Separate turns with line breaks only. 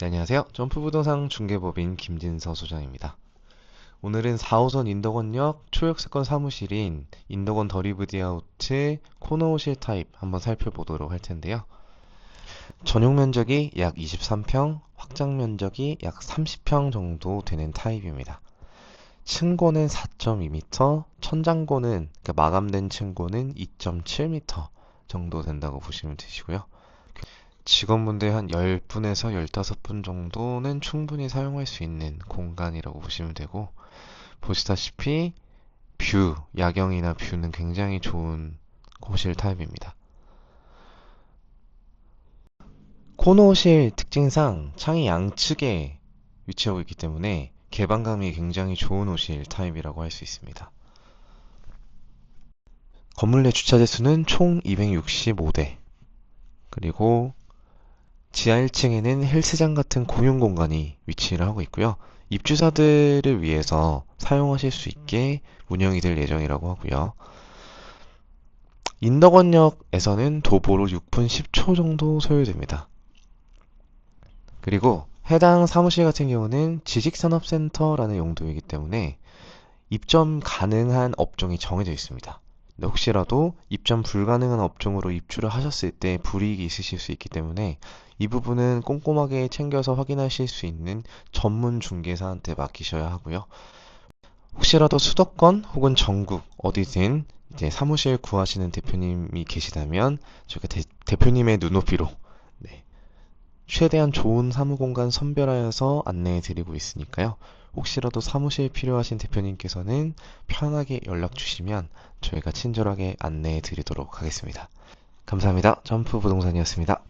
네, 안녕하세요. 점프부동산 중개법인 김진서 소장입니다. 오늘은 4호선 인덕원역 초역세권 사무실인 인덕원 더리브디아우트 코너호실 타입 한번 살펴보도록 할 텐데요. 전용 면적이 약 23평, 확장 면적이 약 30평 정도 되는 타입입니다. 층고는 4.2m, 천장고는 그러니까 마감된 층고는 2.7m 정도 된다고 보시면 되시고요. 직원분들 한 10분에서 15분 정도는 충분히 사용할 수 있는 공간이라고 보시면 되고 보시다시피 뷰, 야경이나 뷰는 굉장히 좋은 호실 타입입니다. 코너호실 특징상 창이 양측에 위치하고 있기 때문에 개방감이 굉장히 좋은 호실 타입이라고 할 수 있습니다. 건물 내 주차 대 수는 총 265대 그리고 지하 1층에는 헬스장 같은 공용 공간이 위치를 하고 있고요. 입주자들을 위해서 사용하실 수 있게 운영이 될 예정이라고 하고요. 인덕원역에서는 도보로 6분 10초 정도 소요됩니다. 그리고 해당 사무실 같은 경우는 지식산업센터라는 용도이기 때문에 입점 가능한 업종이 정해져 있습니다. 혹시라도 입점 불가능한 업종으로 입주를 하셨을 때 불이익이 있으실 수 있기 때문에 이 부분은 꼼꼼하게 챙겨서 확인하실 수 있는 전문 중개사한테 맡기셔야 하고요. 혹시라도 수도권 혹은 전국 어디든 이제 사무실 구하시는 대표님이 계시다면 저희가 대, 대표님의 눈높이로 네, 최대한 좋은 사무 공간 선별하여서 안내해 드리고 있으니까요. 혹시라도 사무실 필요하신 대표님께서는 편하게 연락 주시면 저희가 친절하게 안내해 드리도록 하겠습니다. 감사합니다. 점프 부동산이었습니다.